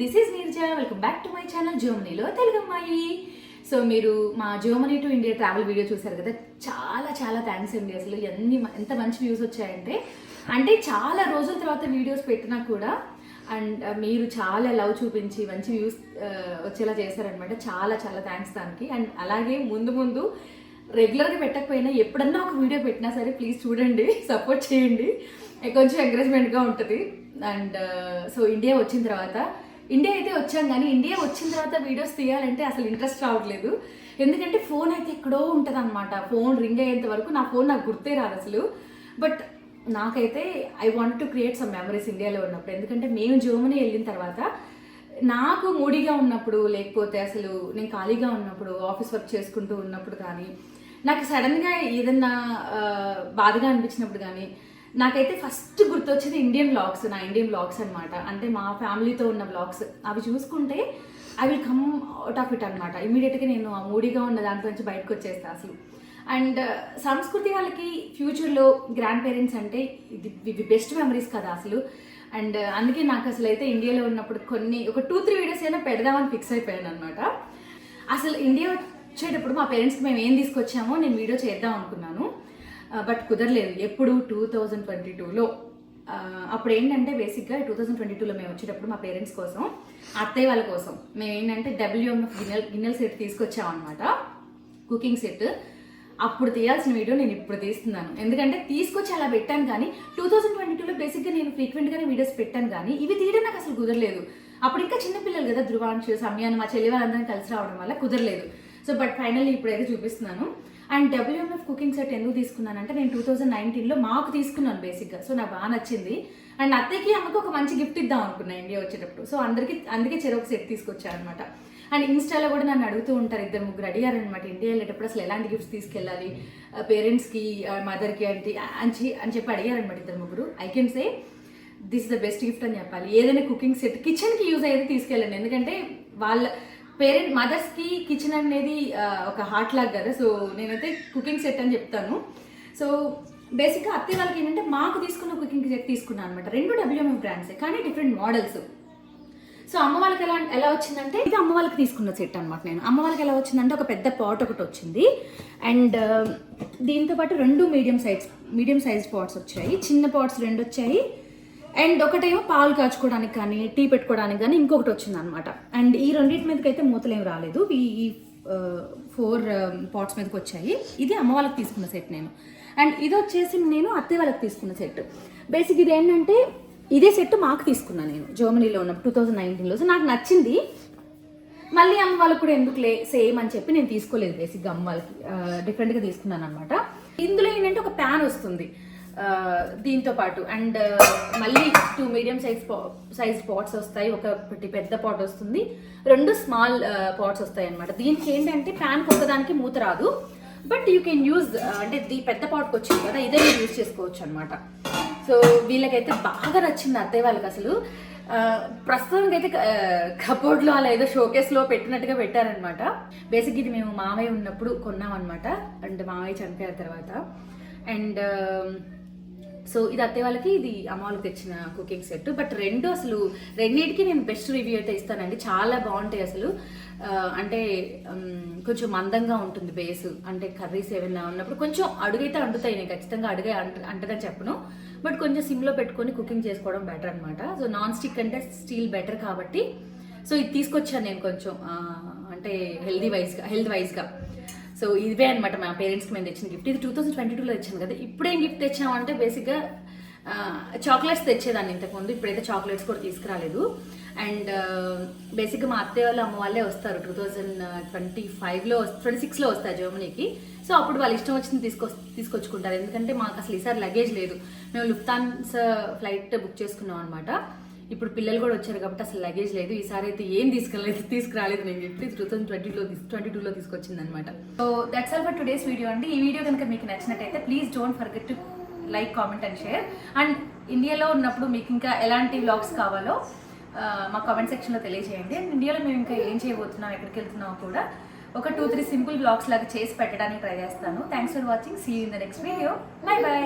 This is Neerja welcome back to my channel జర్మనీలో తెలుగు అమ్మాయి so మీరు మా Germany to India travel video చూసారు కదా చాలా చాలా థ్యాంక్స్ అండి అసలు. ఎన్ని ఎంత మంచి వ్యూస్ వచ్చాయంటే. అంటే చాలా రోజుల తర్వాత వీడియోస్ పెట్టినా కూడా అండ్ మీరు చాలా లవ్ చూపించి మంచి వ్యూస్ వచ్చేలా చేశారనమాట చాలా చాలా థ్యాంక్స్ దానికి. అండ్ అలాగే ముందు ముందు రెగ్యులర్గా పెట్టకపోయినా ఎప్పుడన్నా ఒక వీడియో పెట్టినా సరే ప్లీజ్ చూడండి సపోర్ట్ చేయండి. కొంచెం ఎంకరేజ్మెంట్గా ఉంటుంది. అండ్ సో ఇండియా వచ్చిన తర్వాత ఇండియా అయితే వచ్చాం కానీ ఇండియా వచ్చిన తర్వాత వీడియోస్ తీయాలంటే అసలు ఇంట్రెస్ట్ రావట్లేదు. ఎందుకంటే ఫోన్ అయితే ఎక్కడో ఉంటుంది అనమాట ఫోన్ రింగ్ అయ్యేంత వరకు నా ఫోన్ నాకు గుర్తే రాదు అసలు. బట్ నాకైతే I want to create some memories ఇండియాలో ఉన్నప్పుడు. ఎందుకంటే మేము జర్మనీ వెళ్ళిన తర్వాత నాకు మూడీగా ఉన్నప్పుడు లేకపోతే అసలు నేను ఖాళీగా ఉన్నప్పుడు ఆఫీస్ వర్క్ చేసుకుంటూ ఉన్నప్పుడు కానీ నాకు సడన్గా ఏదన్నా బాధగా అనిపించినప్పుడు కానీ నాకైతే ఫస్ట్ గుర్తొచ్చేది ఇండియన్ బ్లాగ్స్ నా ఇండియన్ బ్లాగ్స్ అనమాట అంటే మా ఫ్యామిలీతో ఉన్న బ్లాగ్స్. అవి చూసుకుంటే I will come out of it అనమాట ఇమీడియట్గా నేను ఆ మూడీగా ఉన్న దాంట్లో నుంచి బయటకు వచ్చేస్తా అసలు. అండ్ uh, సంస్కృతి వాళ్ళకి ఫ్యూచర్లో గ్రాండ్ పేరెంట్స్ అంటే ఇది బెస్ట్ మెమరీస్ కదా అసలు. అండ్ uh, అందుకే నాకు అసలు అయితే ఇండియాలో ఉన్నప్పుడు కొన్ని ఒక టూ త్రీ వీడియోస్ అయినా పెడదామని ఫిక్స్ అయిపోయాను అనమాట అసలు ఇండియా వచ్చేటప్పుడు మా పేరెంట్స్కి మేము ఏం తీసుకొచ్చామో నేను వీడియో చేద్దాం అనుకున్నాను. బట్ కుదరలేదు. ఎప్పుడు టూ థౌజండ్ ట్వంటీ టూలో అప్పుడు ఏంటంటే బేసిక్గా టూ థౌజండ్ ట్వంటీ టూలో మేము వచ్చేటప్పుడు మా పేరెంట్స్ కోసం అత్తయ్య వాళ్ళ కోసం మేము ఏంటంటే డబ్ల్యూఎంఎఫ్ గిన్నెల గిన్నెల సెట్ తీసుకొచ్చామన్నమాట. కుకింగ్ సెట్ అప్పుడు తీయాల్సిన వీడియో నేను ఇప్పుడు తీస్తున్నాను. ఎందుకంటే తీసుకొచ్చి అలా పెట్టాను కానీ టూ థౌసండ్ ట్వంటీ టూలో బేసిక్గా నేను ఫ్రీక్వెంట్గానే వీడియోస్ పెట్టాను కానీ ఇవి తీయడం నాకు అసలు కుదరలేదు. అప్పుడు ఇంకా చిన్నపిల్లలు కదా ధృవాంశు సమయాన్ని మా చెల్లి వాళ్ళందరం కలిసి రావడం వల్ల కుదరలేదు. సో బట్ ఫైనల్లీ ఇప్పుడైతే చూపిస్తున్నాను. అండ్ డబ్ల్యూఎంఎఫ్ కుకింగ్ సెట్ ఎందుకు తీసుకున్నానంటే నేను టూ థౌజండ్ నైన్టీన్లో మాకు తీసుకున్నాను బేసిక్గా సో నాకు బాగా నచ్చింది. అండ్ అత్తయ్యకి అమ్మకి ఒక మంచి గిఫ్ట్ ఇద్దాం అనుకున్నా ఇండియా వచ్చేటప్పుడు. సో అందరికీ అందుకే చెరొక సెట్ తీసుకొచ్చాను అనమాట అండ్ ఇన్స్టాలో కూడా నన్ను అడుగుతూ ఉంటారు ఇద్దరు ముగ్గురు అడిగారనమాట ఇండియా వెళ్ళేటప్పుడు అసలు ఎలాంటి గిఫ్ట్స్ తీసుకెళ్ళాలి? పేరెంట్స్కి మదర్కి అంటే అని అని చెప్పి అడిగారనమాట ఇద్దరు ముగ్గురు. I can say this the best gift అని చెప్పాలి. ఏదైనా కుకింగ్ సెట్ కిచెన్కి యూజ్ అయ్యేది తీసుకెళ్ళండి. ఎందుకంటే వాళ్ళ పేరెంట్ మదర్స్కి కిచెన్ అనేది ఒక హార్ట్ లాగ్ కదా. సో నేనైతే కుకింగ్ సెట్ అని చెప్తాను. సో బేసిక్గా అత్తయ్య వాళ్ళకి ఏంటంటే మాకు తీసుకున్న కుకింగ్ సెట్ తీసుకున్నాను అనమాట రెండు డబ్ల్యూఎంఎఫ్ బ్రాండ్సే కానీ డిఫరెంట్ మోడల్స్ సో అమ్మ వాళ్ళకి ఎలా ఎలా వచ్చిందంటే ఇది అమ్మ వాళ్ళకి తీసుకున్న సెట్ అనమాట నేను. అమ్మ వాళ్ళకి ఎలా వచ్చిందంటే ఒక పెద్ద పాట్ ఒకటి వచ్చింది. అండ్ దీంతో పాటు రెండు medium size medium size pots వచ్చాయి. చిన్న పాట్స్ రెండు వచ్చాయి. అండ్ ఒకటేమో పాలు కాచుకోవడానికి కానీ టీ పెట్టుకోవడానికి కానీ ఇంకొకటి వచ్చింది అనమాట అండ్ ఈ రెండింటి మీదకి అయితే మూతలేం రాలేదు. ఈ ఫోర్ పాట్స్ మీదకి వచ్చాయి. ఇది అమ్మ వాళ్ళకి తీసుకున్న సెట్ నేను. అండ్ ఇది వచ్చేసి నేను అత్తయ్య వాళ్ళకి తీసుకున్న సెట్. బేసిక్ ఇది ఏంటంటే ఇదే సెట్ మాకు తీసుకున్నాను నేను. జర్మనీలో ఉన్నప్పుడు టూ థౌజండ్ నైన్టీన్లో. సో నాకు నచ్చింది. మళ్ళీ అమ్మ వాళ్ళకి కూడా ఎందుకులే సేమ్ అని చెప్పి నేను తీసుకోలేదు బేసిక్గా అమ్మ వాళ్ళకి. డిఫరెంట్గా తీసుకున్నాను అనమాట ఇందులో ఏంటంటే ఒక ప్యాన్ వస్తుంది. దీంతో పాటు అండ్ మళ్ళీ two medium size size pots వస్తాయి. ఒక ఒకటి పెద్ద పాట్ వస్తుంది. రెండు స్మాల్ పాట్స్ వస్తాయి అనమాట దీనికి ఏంటంటే ప్యాన్ ఒకదానికి మూత రాదు. బట్ యూ కెన్ యూజ్ అంటే దీ పెద్ద పాట్కి వచ్చింది కదా ఇదే మీరు యూజ్ చేసుకోవచ్చు అనమాట సో వీళ్ళకైతే బాగా నచ్చింది అత్తయ్య వాళ్ళకి అసలు. ప్రస్తుతానికి అయితే కబోర్డ్లో అలా ఏదో షోకేస్లో పెట్టినట్టుగా పెట్టారనమాట బేసిక్ ఇది మేము మామయ్య ఉన్నప్పుడు కొన్నాం అనమాట అండ్ మామయ్య చనిపోయిన తర్వాత. అండ్ సో ఇది అత్తే వాళ్ళకి ఇది అమ్మ వాళ్ళకి తెచ్చిన కుకింగ్ సెట్ బట్ రెండు అసలు రెండింటికి నేను బెస్ట్ రివ్యూ అయితే ఇస్తానండి. చాలా బాగుంటాయి అసలు. అంటే కొంచెం మందంగా ఉంటుంది బేస్ అంటే కర్రీస్ ఏమైనా ఉన్నప్పుడు కొంచెం అడుగైతే అంటుతాయి నేను ఖచ్చితంగా అడుగే అంట అంటదని చెప్పను. బట్ కొంచెం సిమ్లో పెట్టుకొని కుకింగ్ చేసుకోవడం బెటర్ అనమాట సో నాన్ స్టిక్ అంటే స్టీల్ బెటర్ కాబట్టి. సో ఇది తీసుకొచ్చాను నేను కొంచెం అంటే హెల్దీ వైజ్గా హెల్త్ వైజ్గా సో ఇవే అనమాట మా పేరెంట్స్కి మేము తెచ్చిన గిఫ్ట్ ఇది టూ థౌసండ్ ట్వంటీ టూలో తెచ్చాను కదా. ఇప్పుడేం గిఫ్ట్ తెచ్చామంటే బేసిక్గా చాక్లెట్స్ తెచ్చేదాన్ని ఇంతకుముందు. ఇప్పుడైతే చాక్లెట్స్ కూడా తీసుకురాలేదు. అండ్ బేసిక్గా మా అత్తయ్య వాళ్ళు అమ్మ వాళ్ళే వస్తారు. టూ థౌజండ్ ట్వంటీ ఫైవ్లో ట్వంటీ సిక్స్లో వస్తారు జర్మనీకి. సో అప్పుడు వాళ్ళు ఇష్టం వచ్చింది తీసుకొ తీసుకొచ్చుకుంటారు. ఎందుకంటే మాకు అసలు ఈసారి లగేజ్ లేదు. మేము లుఫ్తాన్స్ ఫ్లైట్ బుక్ చేసుకున్నాం అనమాట ఇప్పుడు పిల్లలు కూడా వచ్చారు కాబట్టి అసలు లగేజ్ లేదు. ఈసారి అయితే ఏం తీసుకెళ్ళలేదు తీసుకురాలేదు నేను చెప్పి టూ థౌసండ్ ట్వంటీలో ట్వంటీ టూలో తీసుకొచ్చింది అనమాట so that's all for today's video అండి. ఈ వీడియో కనుక మీకు నచ్చినట్టయితే please don't forget to like comment and share and ఇండియాలో ఉన్నప్పుడు మీకు ఇంకా ఎలాంటి వ్లాగ్స్ కావాలో మా కామెంట్ సెక్షన్లో తెలియజేయండి. అండ్ ఇండియాలో మేము ఇంకా ఏం చేయబోతున్నాం ఎక్కడికి వెళ్తున్నాం కూడా ఒక టూ త్రీ సింపుల్ బ్లాగ్స్ లాగా చేసి పెట్టడానికి ట్రై చేస్తాను. Thanks for watching see in the next video bye bye